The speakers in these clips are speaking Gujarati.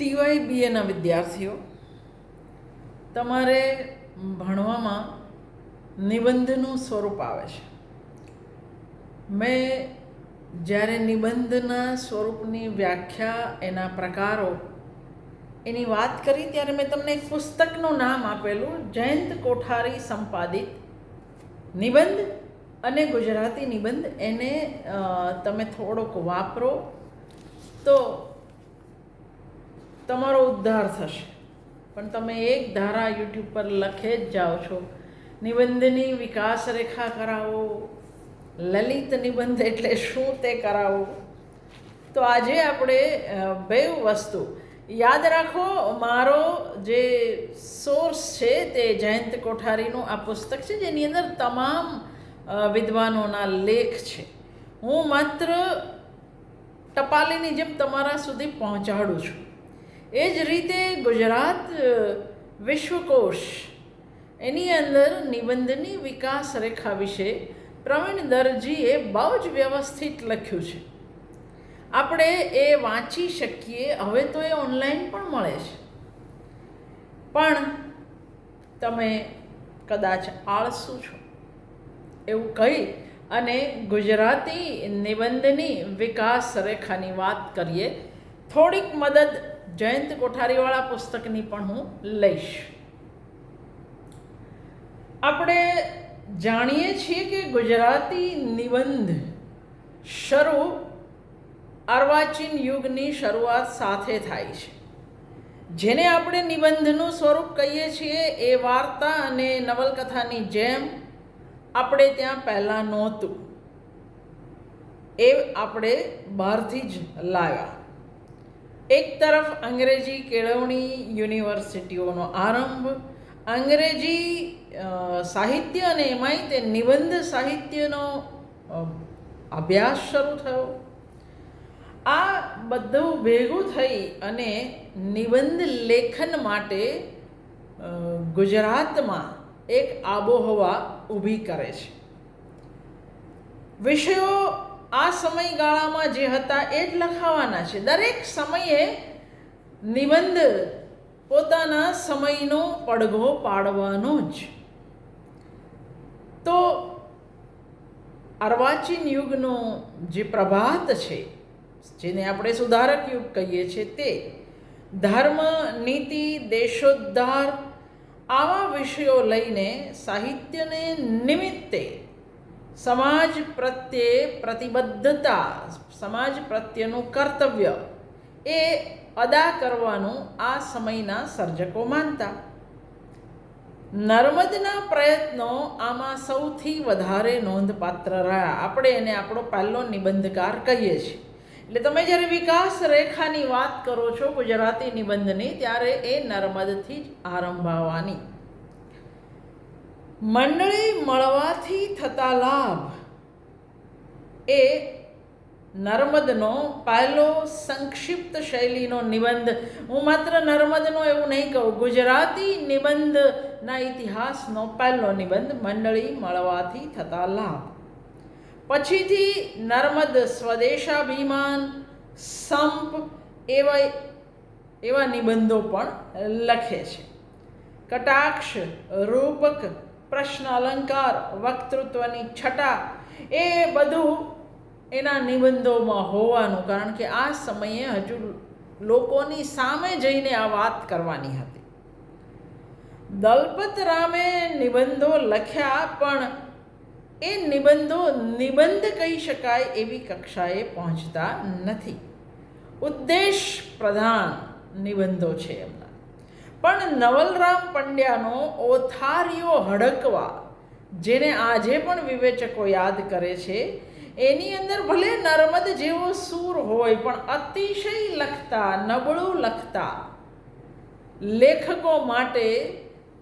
ટીવાય બીએના વિદ્યાર્થીઓ, તમારે ભણવામાં નિબંધનું સ્વરૂપ આવે છે. મેં જ્યારે નિબંધના સ્વરૂપની વ્યાખ્યા એના પ્રકારો એની વાત કરી ત્યારે મેં તમને એક પુસ્તકનું નામ આપેલું, જયંત કોઠારી સંપાદિત નિબંધ અને ગુજરાતી નિબંધ. એને તમે થોડોક વાપરો તો તમારો ઉદ્ધાર થશે. પણ તમે એક ધારા યુટ્યુબ પર લખે જ જાઓ છો. નિબંધની વિકાસ રેખા કરાવો. લલિત નિબંધ એટલે શું તે કરાવો? તો આજે આપણે બે વસ્તુ. યાદ રાખો, મારો જે સોર્સ છે તે જયંત કોઠારીનું આ પુસ્તક છે, જેની અંદર તમામ વિદ્વાનોના લેખ છે. હું માત્ર ટપાલીની જેમ તમારા સુધી પહોંચાડું છું. એ જ રીતે ગુજરાત વિશ્વકોશ, એની અંદર નિબંધની વિકાસ રેખા વિશે પ્રવીણ દરજીએ બહુ જ વ્યવસ્થિત લખ્યું છે. આપણે એ વાંચી શકીએ, હવે તો એ ઓનલાઈન પણ મળે છે. પણ તમે કદાચ આળસુ છો. એવું કહી અને ગુજરાતી નિબંધની વિકાસ રેખાની વાત કરીએ, થોડીક મદદ જયંત કોઠારીવાળા પુસ્તકની પણ હું લઈશ. આપણે જાણીએ છીએ કે ગુજરાતી નિબંધ શરૂ અર્વાચીન યુગની શરૂઆત સાથે થાય છે. જેને આપણે નિબંધનું સ્વરૂપ કહીએ છીએ એ વાર્તા અને નવલકથાની જેમ આપણે ત્યાં પહેલાં નહોતું. એ આપણે બહારથી જ લાવ્યા એક તરફ અંગ્રેજી કેળવણી યુનિવર્સિટીઓનો આરંભ, અંગ્રેજી સાહિત્ય અને એમાંય તે નિબંધ સાહિત્યનો અભ્યાસ શરૂ થયો. આ બધું ભેગું થઈ અને નિબંધ લેખન માટે ગુજરાતમાં એક આબોહવા ઊભી કરે છે. વિષયો આ સમયગાળામાં જે હતા એ જ લખાવાના છે. દરેક સમયે નિબંધ પોતાના સમયનો પડઘો પાડવાનો જ. તો અર્વાચીન યુગનો જે પ્રભાત છે, જેને આપણે સુધારક યુગ કહીએ છીએ તે, ધર્મ, નીતિ, દેશોદ્ધાર, આવા વિષયો લઈને સાહિત્યને નિમિત્તે સમાજ પ્રત્યે પ્રતિબદ્ધતા, સમાજ પ્રત્યેનું કર્તવ્ય, એ અદા કરવાનું આ સમયના સર્જકો માનતા. નર્મદના પ્રયત્નો આમાં સૌથી વધારે નોંધપાત્ર રહ્યા. આપણે એને આપણો પહેલો નિબંધકાર કહીએ છીએ. એટલે તમે જ્યારે વિકાસ રેખાની વાત કરો છો ગુજરાતી નિબંધની, ત્યારે એ નર્મદથી જ આરંભાવાની. મંડળી મળવાથી થતા લાભ એ નર્મદનો પહેલો સંક્ષિપ્ત શૈલીનો નિબંધ. હું માત્ર નર્મદનો એવું નહીં કહું, ગુજરાતી નિબંધના ઇતિહાસનો પહેલો નિબંધ મંડળી મળવાથી થતા લાભ. પછીથી નર્મદ સ્વદેશાભિમાન, સંપ એવા એવા નિબંધો પણ લખે છે. કટાક્ષ, રૂપક પ્રશ્ન, અલંકાર, વક્તૃત્વની છટા, એ બધું એના નિબંધોમાં હોવાનું. કારણ કે આ સમયે હજુ લોકોની સામે જઈને આ વાત કરવાની હતી. દલપત રામે નિબંધો લખ્યા, પણ એ નિબંધો નિબંધ કહી શકાય એવી કક્ષાએ પહોંચતા નથી. ઉદ્દેશ પ્રધાન નિબંધો છે એમના પણ નવલરામ પંડ્યાનો ઓથારીઓ હડકવા, જેને આજે પણ વિવેચકો યાદ કરે છે, એની અંદર ભલે નર્મદ જેવો સૂર હોય, પણ અતિશય લખતા, નબળું લખતા. લેખકો માટે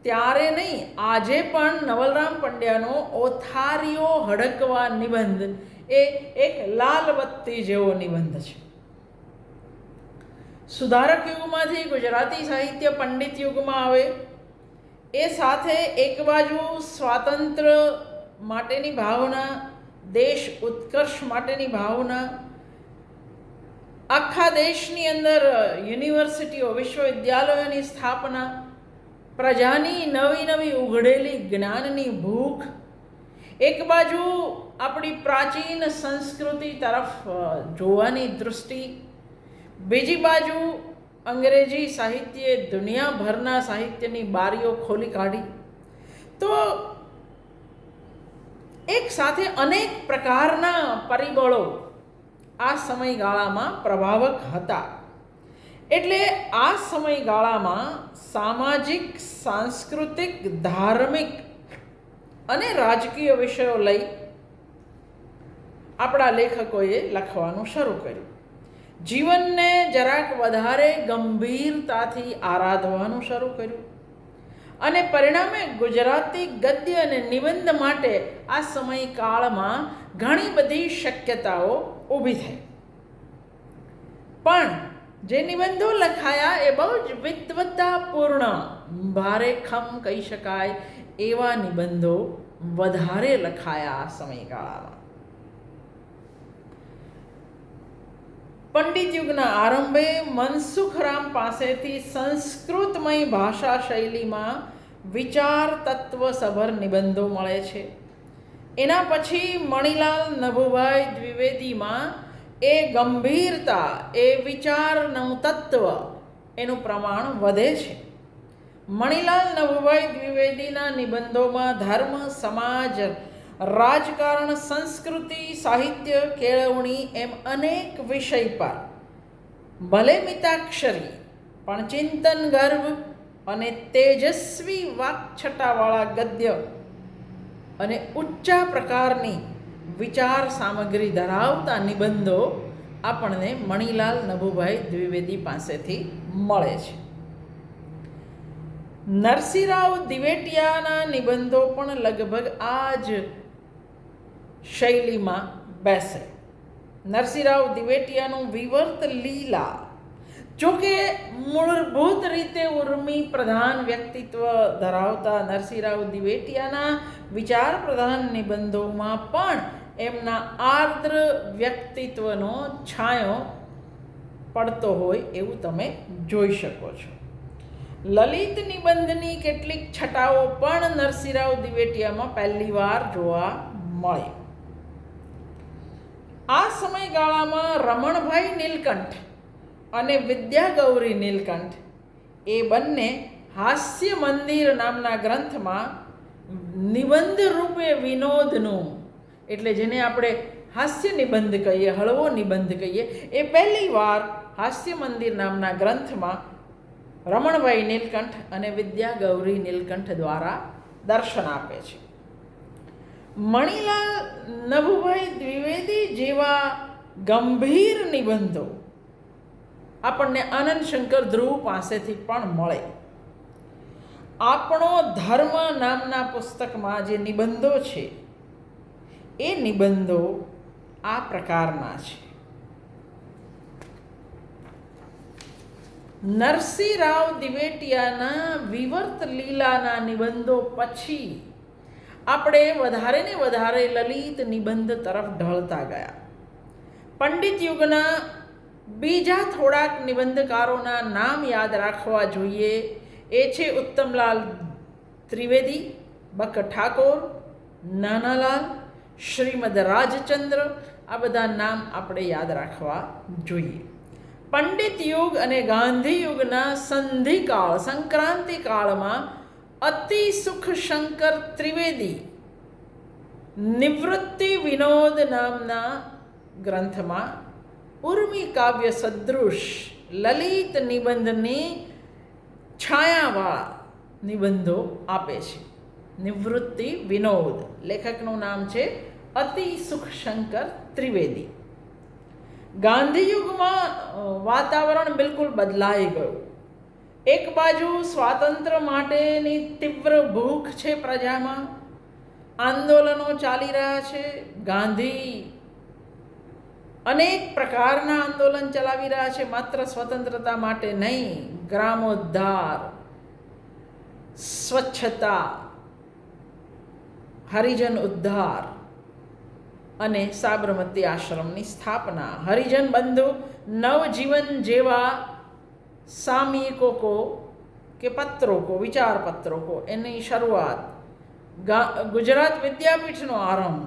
ત્યારે નહીં, આજે પણ નવલરામ પંડ્યાનો ઓથારીઓ હડકવા નિબંધ એ એક લાલબત્તી જેવો નિબંધ છે. સુધારક યુગમાંથી ગુજરાતી સાહિત્ય પંડિત યુગમાં આવે. એ સાથે એક બાજુ સ્વાતંત્ર્ય માટેની ભાવના, દેશ ઉત્કર્ષ માટેની ભાવના. આખા દેશની અંદર યુનિવર્સિટીઓ, વિશ્વવિદ્યાલયોની સ્થાપના, પ્રજાની નવી નવી ઉઘડેલી જ્ઞાનની ભૂખ. એક બાજુ આપણી પ્રાચીન સંસ્કૃતિ તરફ જોવાની દૃષ્ટિ. બીજી બાજુ અંગ્રેજી સાહિત્યે દુનિયાભરના સાહિત્યની બારીઓ ખોલી કાઢી. તો એક સાથે અનેક પ્રકારના પરિબળો આ સમયગાળામાં પ્રભાવક હતા. એટલે આ સમયગાળામાં સામાજિક, સાંસ્કૃતિક, ધાર્મિક અને રાજકીય વિષયો લઈ આપણા લેખકોએ લખવાનું શરૂ કર્યું. જીવનને જરાક વધારે ગંભીરતાથી આરાધવાનું શરૂ કર્યું. અને પરિણામે ગુજરાતી ગદ્ય અને નિબંધ માટે આ સમયકાળમાં ઘણી બધી શક્યતાઓ ઊભી થઈ. પણ જે નિબંધો લખાયા એ બહુ જ વિદ્વત્તાપૂર્ણ ભારેખમ કહી શકાય એવા નિબંધો વધારે લખાયા આ સમયગાળામાં પંડિત યુગના આરંભે મનસુખરામ પાસેથી સંસ્કૃતમય ભાષા શૈલીમાં વિચાર તત્વ સભર નિબંધો મળે છે. એના પછી મણિલાલ નભુભાઈ દ્વિવેદીમાં એ ગંભીરતા, એ વિચારનું તત્વ એનું પ્રમાણ વધે છે. મણિલાલ નભુભાઈ દ્વિવેદીના નિબંધોમાં ધર્મ, સમાજ રાજકારણ, સંસ્કૃતિ, સાહિત્ય, કેળવણી એમ અનેક વિષય પર. ભલે મિતાક્ષરી, પણ ચિંતન ગર્ભ અને તેજસ્વી વાકછટાવાળા ગદ્ય અને ઉચ્ચા પ્રકારની વિચાર સામગ્રી ધરાવતા નિબંધો આપણને મણિલાલ નભુભાઈ દ્વિવેદી પાસેથી મળે છે. નરસિંહરાવ દિવેટિયાના નિબંધો પણ લગભગ આ જ શૈલીમાં બેસે. નરસિંહરાવ દિવેટિયાનું વિવર્ત લીલા. જોકે મૂળભૂત રીતે ઉર્મી પ્રધાન વ્યક્તિત્વ ધરાવતા નરસિંહરાવ દિવેટિયાના વિચાર પ્રધાન નિબંધોમાં પણ એમના આર્દ્ર વ્યક્તિત્વનો છાંયો પડતો હોય એવું તમે જોઈ શકો છો. લલિત નિબંધની કેટલીક છટાઓ પણ નરસિંહરાવ દિવેટિયામાં પહેલીવાર જોવા મળે. આ સમયગાળામાં રમણભાઈ નીલકંઠ અને વિદ્યાગૌરી નીલકંઠ એ બંને હાસ્ય મંદિર નામના ગ્રંથમાં નિબંધ રૂપે વિનોદનું, એટલે જેને આપણે હાસ્ય નિબંધ કહીએ, હળવો નિબંધ કહીએ, એ પહેલી વાર હાસ્ય મંદિર નામના ગ્રંથમાં રમણભાઈ નીલકંઠ અને વિદ્યાગૌરી નીલકંઠ દ્વારા દર્શન આપે છે. મણિલાલ, નભુભાઈ દ્વિવેદી જેવા ગંભીર નિબંધો આપણને આનંદ શંકર ધ્રુવ પાસેથી પણ મળે. આપણો ધર્મ નામના પુસ્તકમાં જે નિબંધો છે, એ નિબંધો આ પ્રકારના છે. નરસિંહરાવ દિવેટિયાના વિવર્ત લીલાના નિબંધો પછી આપણે વધારે ને વધારે લલિત નિબંધ તરફ ઢળતા ગયા. પંડિત યુગના બીજા થોડાક નિબંધકારોના નામ યાદ રાખવા જોઈએ. એ છે ઉત્તમલાલ ત્રિવેદી બક ઠાકોર, નાનાલાલ, શ્રીમદ રાજચંદ્ર, આ બધા નામ આપણે યાદ રાખવા જોઈએ. પંડિત યુગ અને ગાંધી યુગના સંધિકાળ સંક્રાંતિ કાળમાં અતિ સુખ શંકર ત્રિવેદી નિવૃત્તિ વિનોદ નામના ગ્રંથમાં ઉર્મી કાવ્ય સદૃશ લલિત નિબંધની છાયાવાળા નિબંધો આપે છે. નિવૃત્તિ વિનોદ, લેખકનું નામ છે અતિ સુખ શંકર ત્રિવેદી. ગાંધીયુગમાં વાતાવરણ બિલકુલ બદલાઈ ગયું. એક બાજુ સ્વાતંત્ર્ય માટેની તીવ્ર ભૂખ છે પ્રજામાં. આંદોલનો ચાલી રહ્યા છે. ગાંધી અનેક પ્રકારના આંદોલન ચલાવી રહ્યા છે, માત્ર સ્વતંત્રતા માટે નહીં, ગ્રામોદ્ધાર, સ્વચ્છતા, હરિજન ઉદ્ધાર અને સાબરમતી આશ્રમની સ્થાપના. હરિજન બંધુ નવજીવન જેવા સામયિકો કો કે પત્રો કો વિચાર પત્રો કો એની શરૂઆત ગુજરાત વિદ્યાપીઠનો આરંભ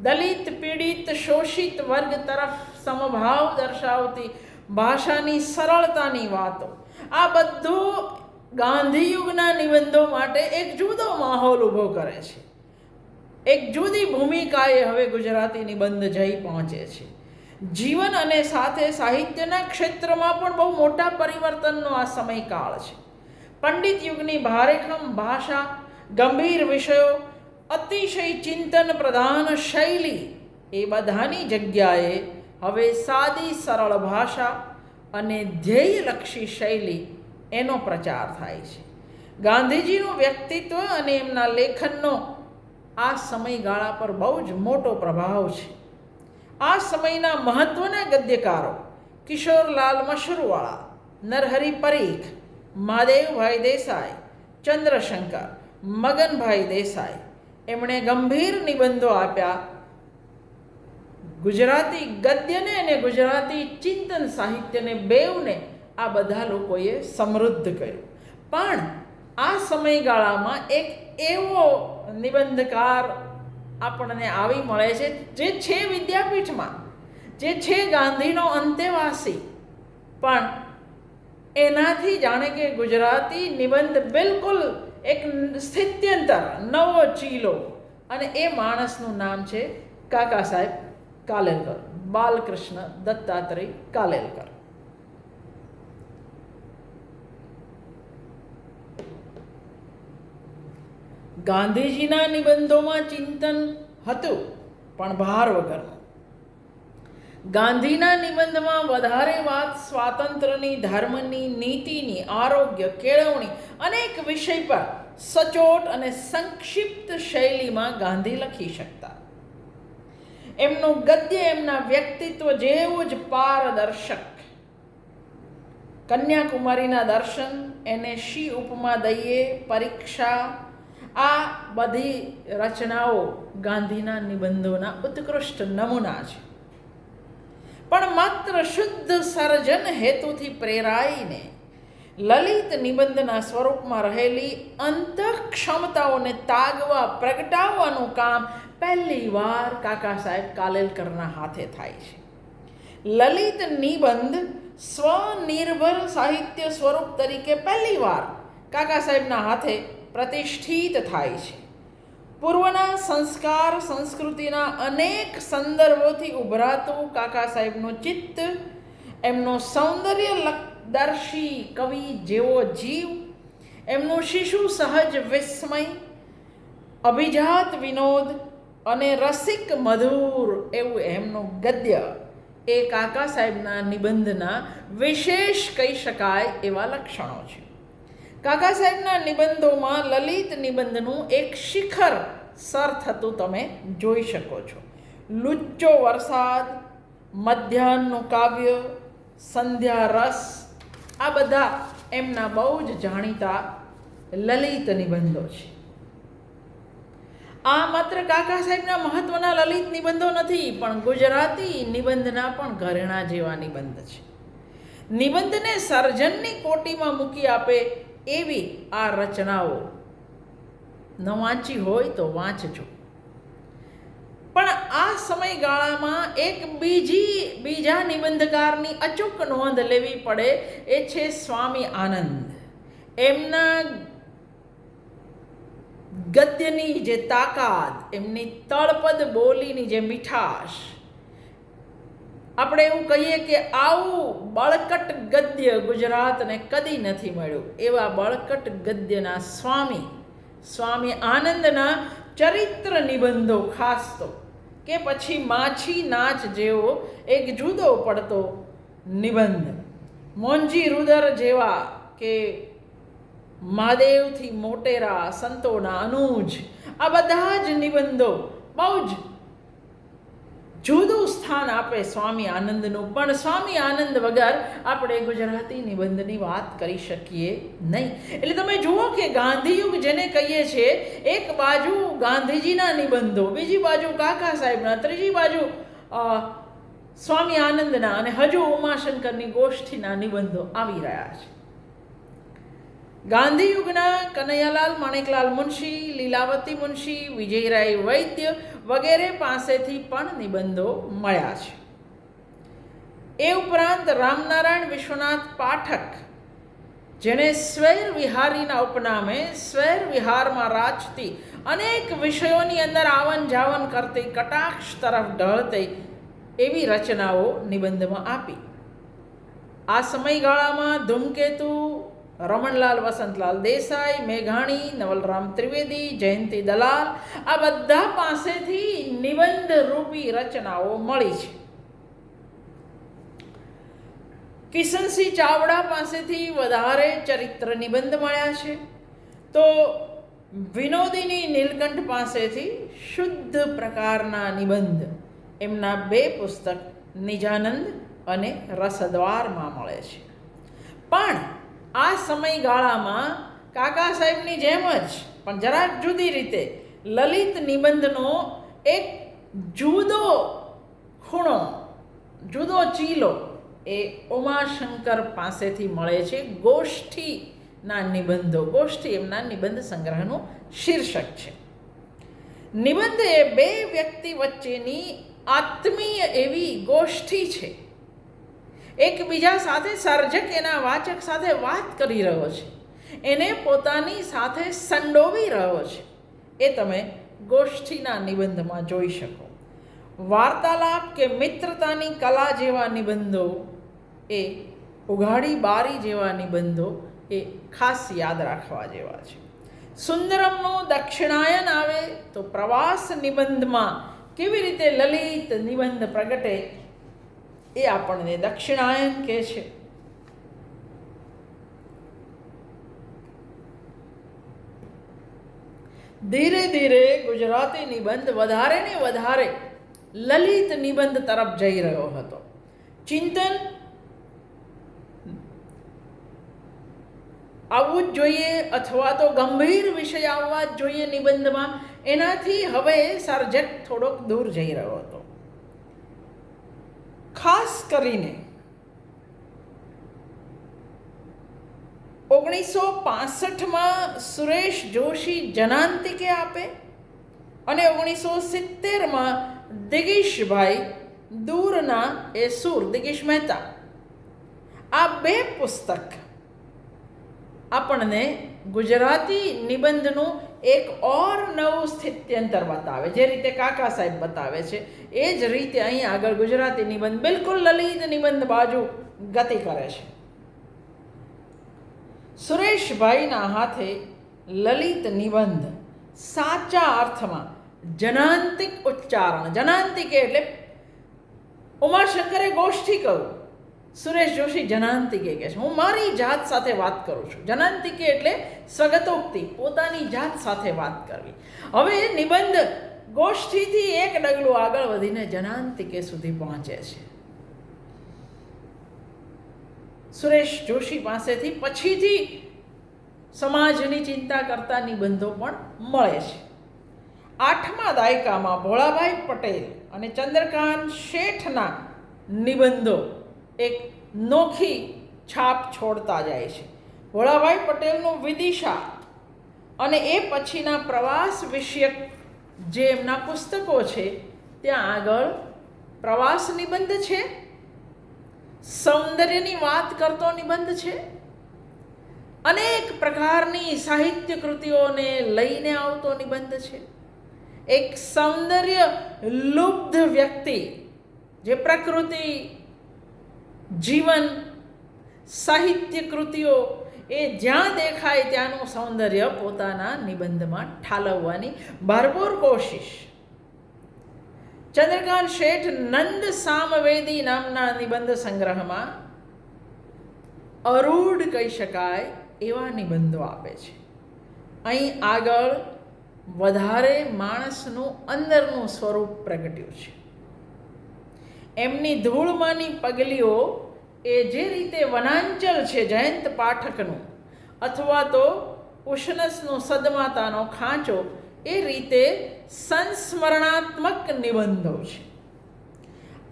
દલિત પીડિત શોષિત વર્ગ તરફ સમભાવ દર્શાવતી ભાષાની સરળતાની વાતો। આ બધું ગાંધીયુગના નિબંધો માટે એક જુદો માહોલ ઊભો કરે છે. એક જુદી ભૂમિકાએ હવે ગુજરાતી નિબંધ જઈ પહોંચે છે. જીવન અને સાથે સાહિત્યના ક્ષેત્રમાં પણ બહુ મોટા પરિવર્તનનો આ સમયકાળ છે. પંડિત યુગની ભારેખમ ભાષા, ગંભીર વિષયો, અતિશય ચિંતન પ્રધાન શૈલી એ બધાની જગ્યાએ હવે સાદી સરળ ભાષા અને ધ્યેયલક્ષી શૈલી એનો પ્રચાર થાય છે. ગાંધીજીનું વ્યક્તિત્વ અને એમના લેખનનો આ સમયગાળા પર બહુ જ મોટો પ્રભાવ છે. આ સમયના મહત્ત્વના ગદ્યકારો કિશોરલાલ મશરૂવાળા નરહરિ પરીખ મહાદેવભાઈ દેસાઈ, ચંદ્રશંકર મગનભાઈ દેસાઈ. એમણે ગંભીર નિબંધો આપ્યા. ગુજરાતી ગદ્યને અને ગુજરાતી ચિંતન સાહિત્યને બેવને આ બધા લોકોએ સમૃદ્ધ કર્યું. પણ આ સમયગાળામાં એક એવો નિબંધકાર આપણને આવી મળે છે. જે છે વિદ્યાપીઠમાં, જે છે ગાંધીનો અંતેવાસી, પણ એનાથી જાણે કે ગુજરાતી નિબંધ બિલકુલ એક સ્થિત્યંતર, નવો ચીલો. અને એ માણસનું નામ છે કાકા સાહેબ કાલેલકર, બાલકૃષ્ણ દત્તાત્રેય કાલેલકર. ગાંધીજીના નિબંધોમાં ચિંતન હતું, પણ ભાર વગરનું. ગાંધીના નિબંધમાં વધારે વાત સ્વાતંત્ર્યની, ધર્મની, નીતિની, આરોગ્ય, કેળવણી અનેક વિષય પર સચોટ અને સંક્ષિપ્ત શૈલીમાં ગાંધી લખી શકતા. એમનું ગદ્ય એમના વ્યક્તિત્વ જેવું જ પારદર્શક. કન્યાકુમારીના દર્શન એને શી ઉપમા દઈએ પરીક્ષા આ બધી રચનાઓ ગાંધીના નિબંધોના ઉત્કૃષ્ટ નમૂના છે. પણ માત્ર શુદ્ધ સર્જન હેતુથી પ્રેરાઈને લલિત નિબંધના સ્વરૂપમાં રહેલી અંત ક્ષમતાઓને તાગવા પ્રગટાવવાનું કામ પહેલી વાર કાકા સાહેબ કાલેલકરના હાથે થાય છે. લલિત નિબંધ સ્વનિર્ભર સાહિત્ય સ્વરૂપ તરીકે પહેલી વાર કાકા સાહેબના હાથે પ્રતિષ્ઠિત થાય છે. પૂર્વના સંસ્કાર, સંસ્કૃતિના અનેક સંદર્ભોથી ઉભરાતું કાકા સાહેબનું ચિત્ત, એમનો સૌંદર્ય દર્શી કવિ જેવો જીવ, એમનું શિશુ સહજ વિસ્મય, અભિજાત વિનોદ અને રસિક મધુર એવું એમનું ગદ્ય એ કાકા સાહેબના નિબંધના વિશેષ કહી શકાય એવા લક્ષણો છે. કાકા સાહેબના નિબંધોમાં લલિત નિબંધનું એક શિખર સર થતું તમે જોઈ શકો છો. લુચ્ચો વરસાદ, મધ્યાહનનું કાવ્ય, સંધ્યા રસ, આ બધા એમના બહુ જ જાણીતા લલિત નિબંધો છે. આ માત્ર કાકા સાહેબના મહત્વના લલિત નિબંધો નથી, પણ ગુજરાતી નિબંધના પણ ઘરેણા જેવા નિબંધ છે. નિબંધને સર્જનની કોટીમાં મૂકી આપે એવી આ રચનાઓ. ન વાંચી હોય તો વાંચજો. પણ આ સમયગાળામાં એક બીજી, બીજા નિબંધકારની અચૂક નોંધ લેવી પડે એ છે સ્વામી આનંદ. એમના ગદ્યની જે તાકાત, એમની તળપદ બોલીની જે મીઠાશ આપણે એવું કહીએ કે આવું બળકટ ગદ્ય ગુજરાતને કદી નથી મળ્યું. એવા બળકટ ગદ્યના સ્વામી સ્વામી આનંદના ચરિત્ર નિબંધો ખાસ તો. કે પછી માછી નાચ જેવો એક જુદો પડતો નિબંધ. મોંજી રુદર જેવા કે મહાદેવથી મોટેરા સંતોના અનુજ. આ બધા જ નિબંધો બહુ જ જુદું સ્થાન આપે સ્વામી આનંદનું, પણ સ્વામી આનંદ વગર આપણે ગુજરાતી નિબંધની વાત કરી શકીએ નહીં. એટલે તમે જુઓ કે ગાંધીયુગ જેને કહીએ છીએ, એક બાજુ ગાંધીજીના નિબંધો, બીજી બાજુ કાકા સાહેબના, ત્રીજી બાજુ સ્વામી આનંદના અને હજુ ઉમાશંકરની ગોષ્ઠીના નિબંધો આવી રહ્યા છે. ગાંધીયુગના કનૈયાલાલ, માણેકલાલ મુનશી, લીલાવતી મુનશી, વિજયરાય વૈદ્ય વગેરે પાસેથી પણ નિબંધો મળ્યા છે. એ ઉપરાંત રામનારાયણ વિશ્વનાથ પાઠક, જેણે સ્વૈર વિહારીના ઉપનામે સ્વૈર વિહારમાં રાચતી અનેક વિષયોની અંદર આવન જાવન કરતી કટાક્ષ તરફ ઢળતી એવી રચનાઓ નિબંધમાં આપી. આ સમયગાળામાં ધૂમકેતુ રમણલાલ, વસંતલાલ દેસાઈ, મેઘાણી, નવલરામ ત્રિવેદી, જયંતિ દલાલ, આ બધા પાસેથી નિબંધ રૂપી રચનાઓ મળી છે. કિશનસિંહ ચાવડા પાસેથી વધારે ચરિત્ર નિબંધ મળ્યા છે. તો વિનોદિની નીલકંઠ પાસેથી શુદ્ધ પ્રકારના નિબંધ એમના બે પુસ્તક નિજાનંદ અને રસદ્વારમાં મળે છે. પણ સમયગાળામાં કાકા સાહેબની જેમ જ, પણ જરાક જુદી રીતે, લલિત નિબંધનો એક જુદો ખૂણો, જુદો ચીલો એ ઉમાશંકર પાસેથી મળે છે ગોષ્ઠીના નિબંધો. ગોષ્ઠી એમના નિબંધ સંગ્રહનું શીર્ષક છે. નિબંધ એ બે વ્યક્તિ વચ્ચેની આત્મીય એવી ગોષ્ઠી છે. એકબીજા સાથે સર્જક એના વાચક સાથે વાત કરી રહ્યો છે. એને પોતાની સાથે સંડોવી રહ્યો છે. એ તમે ગોષ્ઠીના નિબંધમાં જોઈ શકો. વાર્તાલાપ કે મિત્રતાની કલા જેવા નિબંધો એ ઉઘાડી બારી જેવા નિબંધો એ ખાસ યાદ રાખવા જેવા છે. સુંદરમનો દક્ષિણાયન આવે તો પ્રવાસ નિબંધમાં કેવી રીતે લલિત નિબંધ પ્રગટે એ આપણને દક્ષિણાયન કહે છે. ધીરે ધીરે ગુજરાતી નિબંધ વધારે ને વધારે લલિત નિબંધ તરફ જઈ રહ્યો હતો. ચિંતન આવવું જ જોઈએ અથવા તો ગંભીર વિષય આવવા જ જોઈએ નિબંધમાં. એનાથી હવે સર્જક થોડોક દૂર જઈ રહ્યો હતો. ખાસ કરીને ઓગણીસો પાસઠમાં સુરેશ જોશી જનાંતિકે આપે અને ઓગણીસો સિત્તેરમાં દિગીશભાઈ દૂરના એ સુર, દિગીશ મહેતા. આ બે પુસ્તક આપણને ગુજરાતી નિબંધનું એક ઓર નવું સ્થિત્યંતર બતાવે. જે રીતે કાકા સાહેબ બતાવે છે, એ જ રીતે અહીં આગળ ગુજરાતી નિબંધ બિલકુલ લલિત નિબંધ બાજુ ગતિ કરે છે. સુરેશભાઈના હાથે લલિત નિબંધ સાચા અર્થમાં જનાંતિક ઉચ્ચારણ. જનાંતિક એટલે ઉમાશંકરે ગોષ્ઠી કહું સુરેશ જોશી જનાંતિકે કહે છે. હું મારી જાત સાથે વાત કરું છું. જનાંતિકે એટલે સ્વગતોક્તિ, પોતાની જાત સાથે વાત કરવી. હવે નિબંધ ગોષ્ઠીથી એક ડગલું આગળ વધીને જનાંતિકે સુધી પહોંચે છે. સુરેશ જોશી પાસેથી પછીથી સમાજની ચિંતા કરતા નિબંધો પણ મળે છે. આઠમા દાયકામાં ભોળાભાઈ પટેલ અને ચંદ્રકાંત શેઠના નિબંધો એક નોખી છાપ છોડતા જાય છે. ભોળાભાઈ પટેલનું વિદિશા અને એ પછીના પ્રવાસ વિષયક જે એમના પુસ્તકો છે, ત્યાં આગળ પ્રવાસ નિબંધ છે, સૌંદર્યની વાત કરતો નિબંધ છે, અનેક પ્રકારની સાહિત્ય કૃતિઓને લઈને આવતો નિબંધ છે. એક સૌંદર્ય લુબ્ધ વ્યક્તિ જે પ્રકૃતિ જીવન, સાહિત્ય કૃતિઓ, એ જ્યાં દેખાય ત્યાંનું સૌંદર્ય પોતાના નિબંધમાં ઠાલવવાની ભરપૂર કોશિશ. ચંદ્રકાંત શેઠ નંદ સામવેદી નામના નિબંધ સંગ્રહમાં અરૂઢ કહી શકાય એવા નિબંધો આપે છે. અહીં આગળ વધારે માણસનું અંદરનું સ્વરૂપ પ્રગટ્યું છે. એમની ધૂળમાંની પગલીઓ એ જે રીતે વનાંચલ છે જયંત પાઠકનું, અથવા તો ઉષ્ણસનો સદમાતાનો ખાંચો, એ રીતે સંસ્મરણાત્મક નિબંધો છે.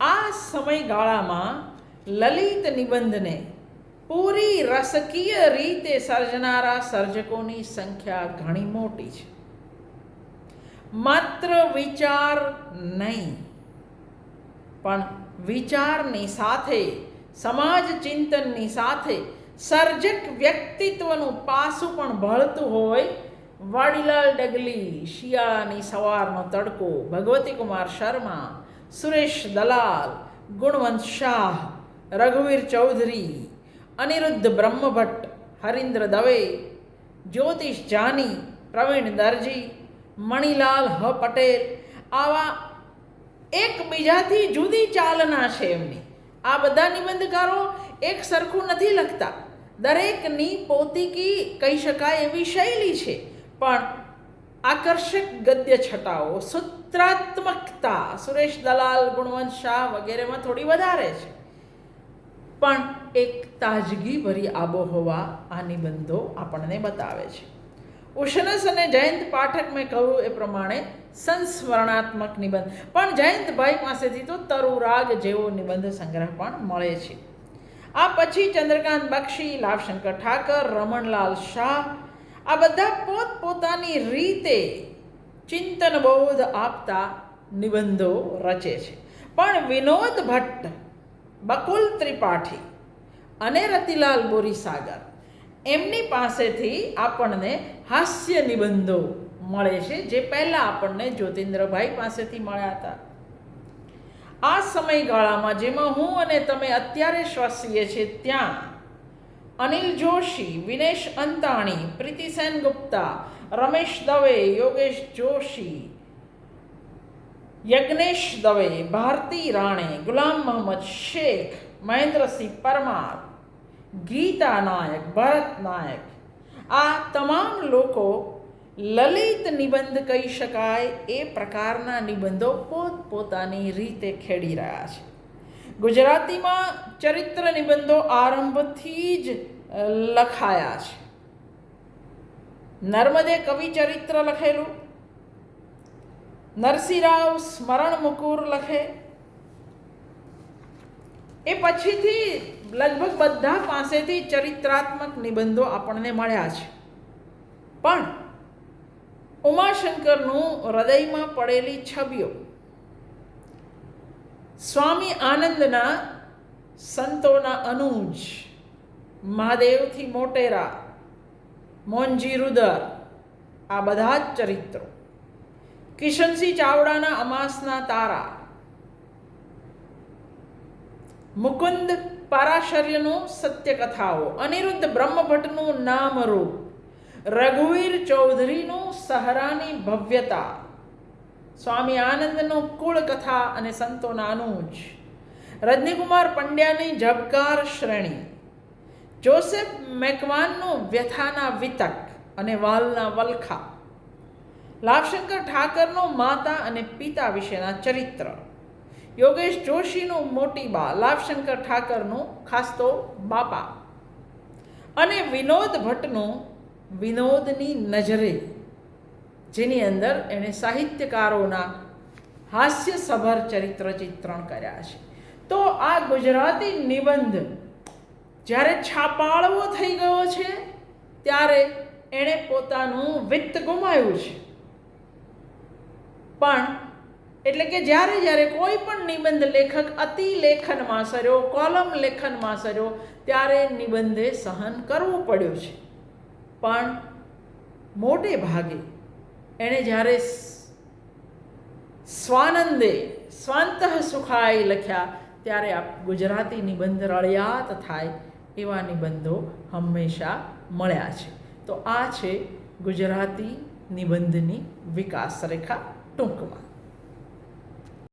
આ સમયગાળામાં લલિત નિબંધને પૂરી રસકીય રીતે સર્જનારા સર્જકોની સંખ્યા ઘણી મોટી છે. માત્ર વિચાર નહીં પણ વિચારની સાથે, સમાજ ચિંતનની સાથે, સર્જક વ્યક્તિત્વનું પાસું પણ ભળતું હોય, વાડીલાલ ડગલી, શિયાળાની સવારનો તડકો, ભગવતી કુમાર શર્મા, સુરેશ દલાલ, ગુણવંત શાહ, રઘુવીર ચૌધરી, અનિરુદ્ધ બ્રહ્મભટ્ટ, હરીન્દ્ર દવે, જ્યોતિષ જાની, પ્રવીણ દરજી, મણિલાલ હ પટેલ, આવા એકબીજાથી જુદી ચાલના છે એમની. આ બધા નિબંધકારો એક સરખું નથી લખતા. દરેકની પોતીકી કહી શકાય એવી શૈલી છે, પણ આકર્ષક ગદ્ય છટાઓ, સૂત્રાત્મકતા, સુરેશ દલાલ, ગુણવંત શાહ વગેરેમાં થોડી વધારે છે. પણ એક તાજગીભરી આબોહવા આ નિબંધો આપણને બતાવે છે. ઉષ્ણસ અને જયંત પાઠક મેં કહ્યું એ પ્રમાણે સંસ્મરણાત્મક નિબંધ. પણ જયંતભાઈ પાસેથી તો તરુરાગ જેવો નિબંધ સંગ્રહ પણ મળે છે. આ પછી ચંદ્રકાંત બક્ષી લાભશંકર ઠાકર, રમણલાલ શાહ, આ બધા પોતપોતાની રીતે ચિંતન બોધ આપતા નિબંધો રચે છે. પણ વિનોદ ભટ્ટ, બકુલ ત્રિપાઠી અને રતિલાલ બોરીસાગર એમની પાસેથી આપણને હાસ્ય નિબંધો મળે છે, જે પહેલાં આપણને જ્યોતિન્દ્રભાઈ પાસેથી મળ્યા હતા. આ સમયગાળામાં જેમાં હું અને તમે અત્યારે શ્વાસીએ છીએ ત્યાં, અનિલ જોશી, વિનેશ અંતાણી પ્રીતિસેન ગુપ્તા રમેશ દવે, યોગેશ જોશી, યજ્ઞેશ દવે, ભારતી રાણે, ગુલામ મોહમ્મદ શેખ, મહેન્દ્રસિંહ પરમાર ગીતા નાયક, ભરત નાયક. આ તમામ લોકો લલિત નિબંધ કહી શકાય, એ પ્રકારના નિબંધો પોતપોતાની રીતે ખેડી રહ્યા છે. ગુજરાતીમાં ચરિત્ર નિબંધો આરંભથી જ લખાયા છે. નર્મદે કવિ ચરિત્ર લખેલું. નરસિંહરાવ સ્મરણ મુકુર લખે. એ પછીથી લગભગ બધા પાસેથી ચરિત્રાત્મક નિબંધો આપણને મળ્યા છે. પણ ઉમાશંકરનું હૃદયમાં પડેલી છબીઓ, સ્વામી આનંદના સંતોના અનુજ, મહાદેવથી મોટેરા મોંજી રુદર, આ બધા જ ચરિત્રો. કિશનસિંહ ચાવડાના અમાસના તારા, મુકુંદ પારાશર્યનું સત્યકથાઓ, અનિરુદ્ધ બ્રહ્મભટ્ટનું નામરૂપ, રઘુવીર ચૌધરીનું સહરાની ભવ્યતા. સ્વામી આનંદનું કુળ કથા અને સંતોના અનુજ. રજનીકુમાર પંડ્યાની ઝબકાર શ્રેણી. જોસેફ મેકવાનનું વ્યથાના વિતક અને વાલના વલખા. લાભશંકર ઠાકરનો માતા અને પિતા વિશેના ચરિત્ર. યોગેશ જોશીનું મોટી બા લાભશંકર ઠાકરનું ખાસ તો બાપા. અને વિનોદ ભટ્ટનું વિનોદની નજરે, જેની અંદર એણે સાહિત્યકારોના હાસ્યસભર ચરિત્ર ચિત્રણ કર્યા છે. તો આ ગુજરાતી નિબંધ જ્યારે છાપાળવો થઈ ગયો છે, ત્યારે એણે પોતાનું વિત્ત ગુમાવ્યું છે. પણ એટલે કે જ્યારે જ્યારે કોઈ પણ નિબંધ લેખક અતિ લેખનમાં સર્યો, કોલમ લેખનમાં સર્યો, ત્યારે નિબંધે સહન કરવું પડ્યું છે. પણ મોટે ભાગે એણે જ્યારે સ્વાનંદે સ્વાંત સુખાય લખ્યા, ત્યારે આ ગુજરાતી નિબંધ રળિયાત થાય એવા નિબંધો હંમેશા મળ્યા છે. તો આ છે ગુજરાતી નિબંધની વિકાસ રેખા ટૂંકમાં.